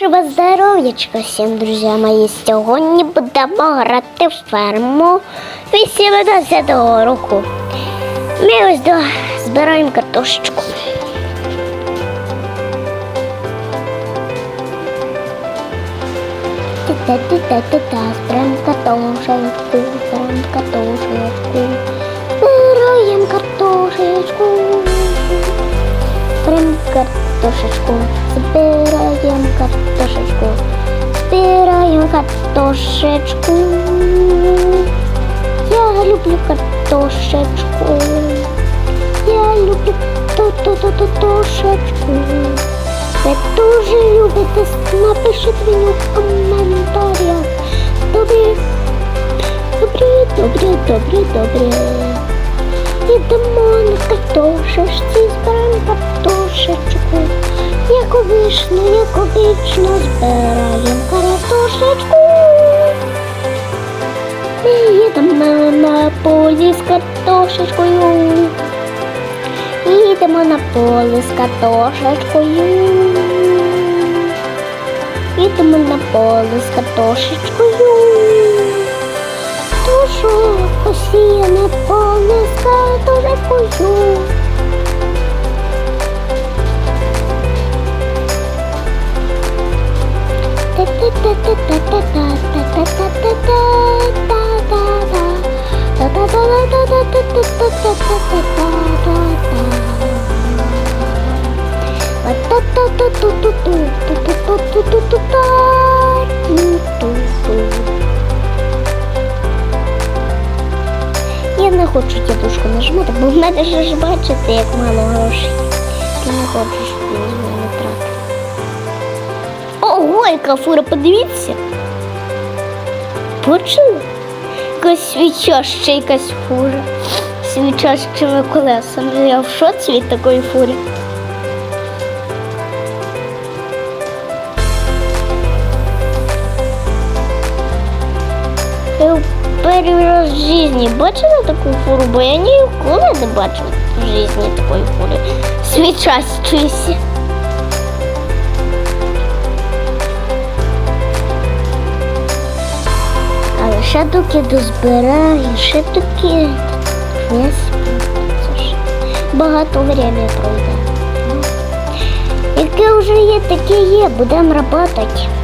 Щоб здоров'ячко всім, друзі мої, сьогодні будемо грати в ферму 18 року. Ми ось до збираємо картошечку. Та-та-та-та-та, збираємо картошечку, збираємо картошечку, збираємо картошечку. Збираємо картошечку, збираємо картошечку, збираємо картошечку. Я люблю картошечку. Я люблю картошечку. Ви дуже любите, напишіть мені в коментарях. Добре, добре, добре, добре, добре. Ідемо на картошечці, збираємо картошечку. Як обично, збираємо картошечку. Ми їдемо на полі з картошечкою. Їдемо на поле з картошечкою. Їдемо на поле з картошечкою. Душу посіяне поле з картошечкою. Я не хочу дідушку нажимати, бо в мене же ж бачите, як мало грошей. Я не хочу, щоб він з мене тратив. Ого, яка фура, подивіться. Почули? Якась свіча, ще якась фура. З чими колесами. Я в шоці від такої в перший раз в житті бачила таку фуру, бо я ніколи не бачила в житті такої фури. Свіча з чисі. Але ще доки дозбираю, ще доки це багато времени пройде. Яке вже є, таке є, будемо працювати.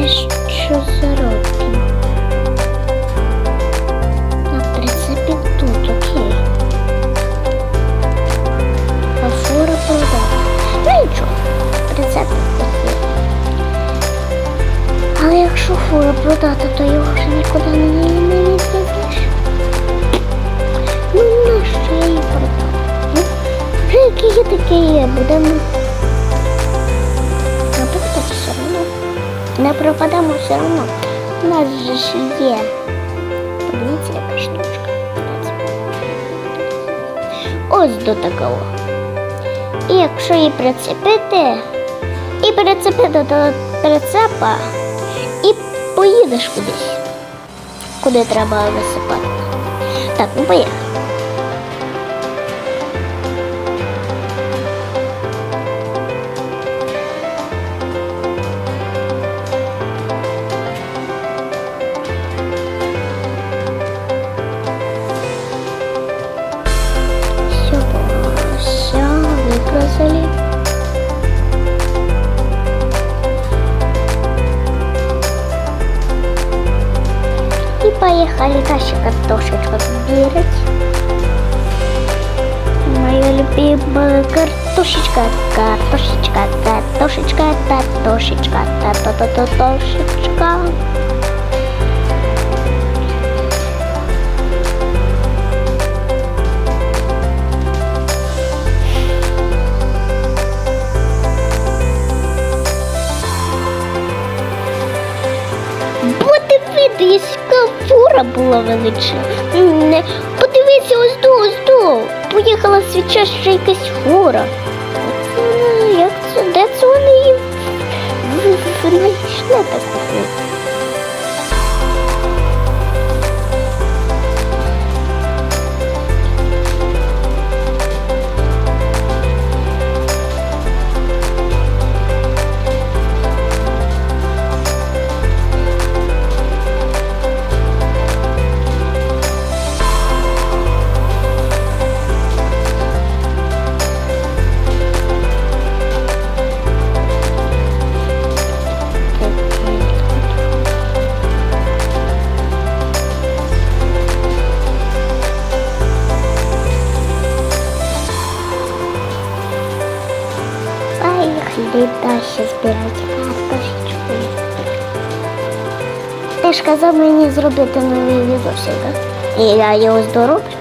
Ми дещо заробимо. На прицепі тут, окей. А фура продана. Ну нічого, прицеп окей. Але якщо фура продати, то його вже нікуди не, не. Ну нащо я її продав? Ну, вже які є, таке є, будемо Не пропадемо все одно. У нас же ж є. Подивіться, яка штучка. Ось до такого. І якщо її прицепити, і прицепити до прицепа, і поїдеш кудись, куди треба висипати. Так, ну поїхали. Картошечку. Моя любимая картошечка, картошечка, картошечка, картошечка, картошечка. Фура була велична. Подивися, ось до, ось до. Поїхала свіча ще якась хора. Як це? Де це вони її знайшли таку Ти ж казав мені зробити новий відосик? І я його здороблю.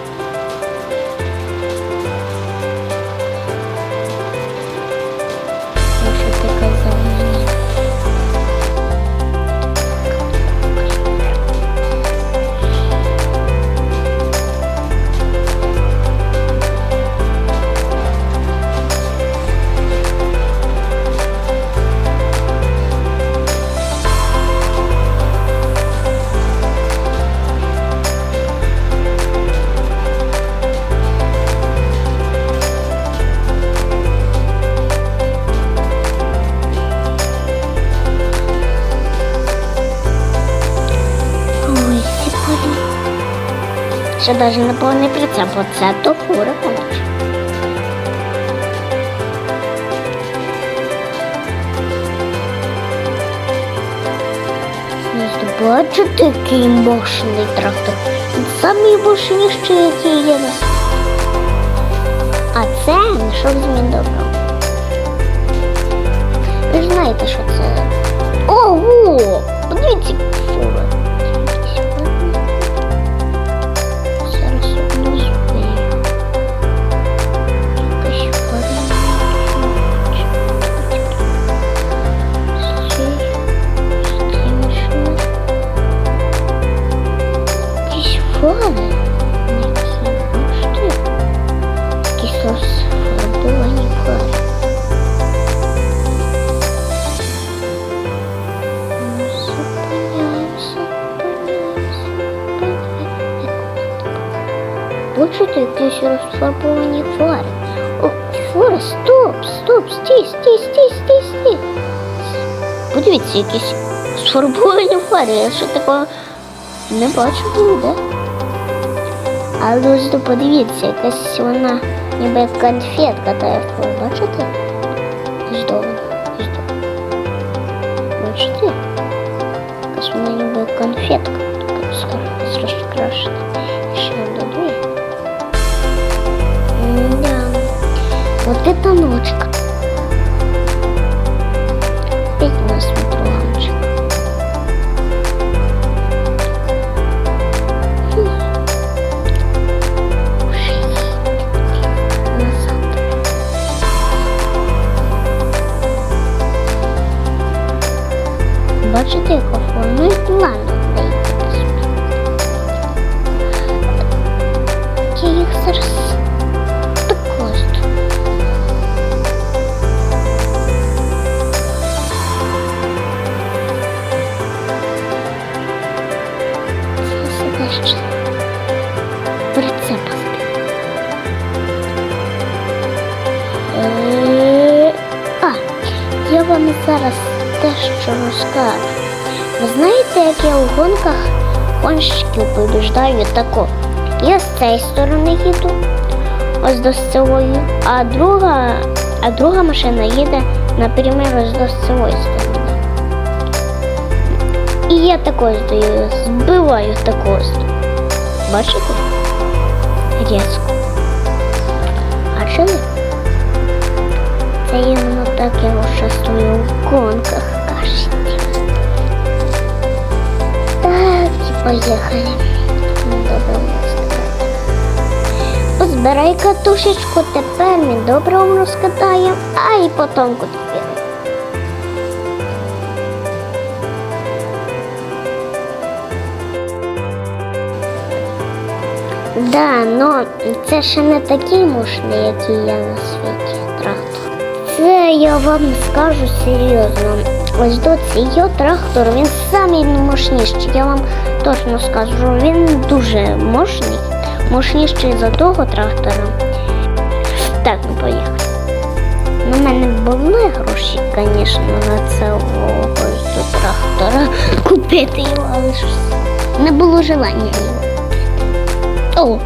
Ще навіть не повний прицеп, бо це то фура, конечно. Бачите, який мощний трактор. Самий мощніший, який є. А це мішок змін добро. Ви знаєте, що це. Ого! Подивіться, Бачите, якісь розфарбовані фари. О, фари, стоп, стоп, стій, стій, стій, стій, стій. Подивіться, якісь сфарбовані фари. Я ще такого не бачу ніде. Але ось то подивіться, якась вона ніби як конфетка та як ви бачите? Здорово, здорово. Бачите? Якась вона ніби як конфетка, така з розкрашена. І ще додаю. Вот это ночка. Опять нас метроганчик. Назад. Бачите, яка форма? І ладно, дайте. Я їх зараз вам зараз дещо розкажу. Ви знаєте, як я у гонках гонщиків побіждаю тако? Я з цієї сторони їду, ось до сцевої, а друга, а друга машина їде, наприклад, ось до сцевої сторони. І я також даю, збиваю також. Бачите? Різко. Бачили? Це іменно так я участвую в гонках, кажете. Так, і поїхали. Добре вам. Позбирай катушечку, тепер ми добре вам розкатаємо, а і потім купимо. Да, ну це ще не такий мощний, який є на світі трактор. Це я вам скажу серйозно. Ось до цього трактор він самий мощніший. Я вам точно скажу, він дуже мощний, мощніший за того трактора. Так, ну поїхали. Ну, в мене були гроші, звісно, на цього трактора купити його, але ж не було желання його. О,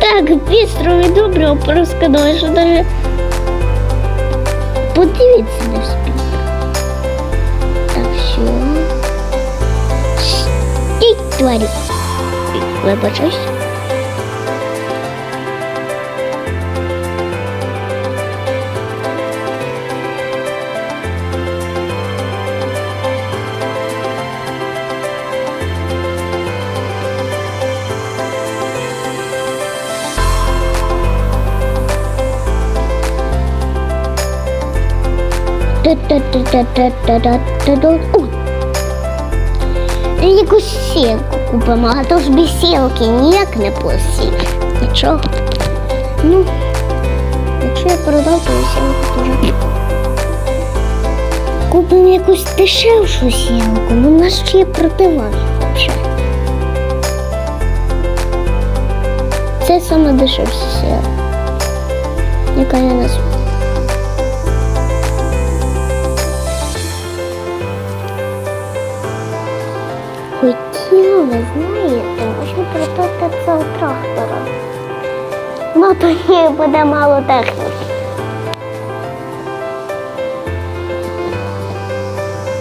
так бістро і добре розказали, що даже Подивіться на спів. Так що стій тварі. Вибачайся. Якусь сілку купимо, а то ж без сілки ніяк не посіль. Нічого. Ну, якщо я продав, то сілку теж. Купимо якусь дешевшу сілку, ну що я продавав вже. Це саме дешевша сілка, яка я на світі. не знаєте, можна припити це у трактора. Ну тоді буде мало техніки.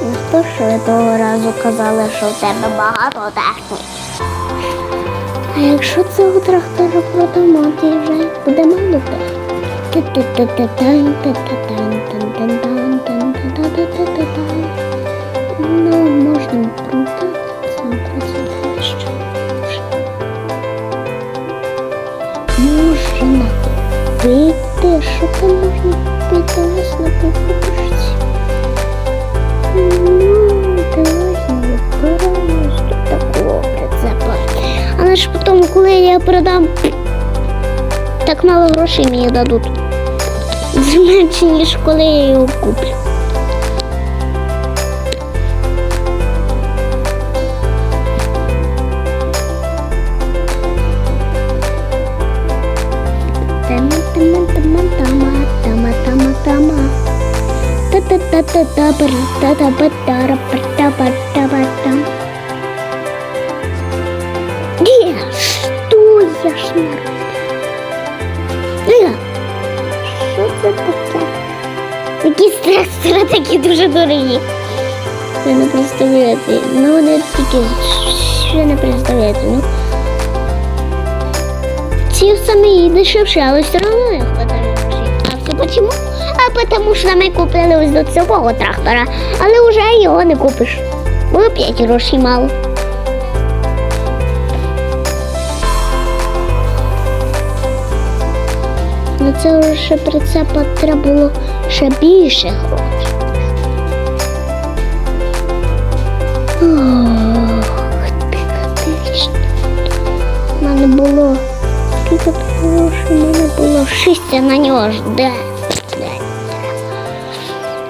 Ну що ж ви того разу казали, що в тебе багато техніки. А якщо це у трактора то вже буде мало техніки. Та-та-та-та-та-та-та. У на покупочці? Але ж потім, коли я продам, так мало грошей мені дадуть. Менше, ніж коли я його куплю. Е, що я ж не роблю? Е, Що це таке? Якісь трактори такі дуже дорогі. Ви не представляєте. Ну вони такі, що не представляєте. Ну, ці самі дешевші, але все одно не хватає А потому що ми купили ось до цього трактора, але вже його не купиш. Бо опять грошей мало. На це вже прицепа треба було ще більше грошей. Ох, ти катично. У мене було скільки грошей? У мене було шість, а на нього де.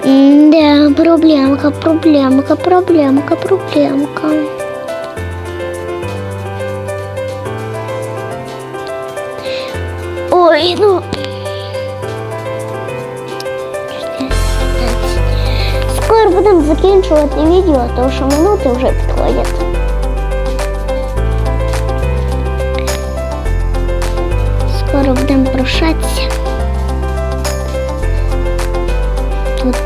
Да, проблемка, проблемка, проблемка, проблемка. Ой, ну. Скоро будемо закінчувати відео, тому що минути вже підходять. Скоро будемо прощатися.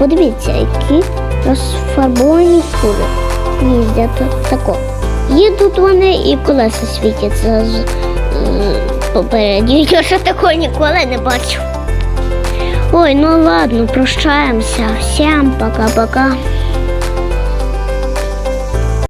Подивіться, які розфарбовані кури. їздять тут тако. Їдуть вони і колеса світяться з, попередньо. Я ще такого ніколи не бачив. Ой, ну ладно, прощаємося. Всім пока-пока.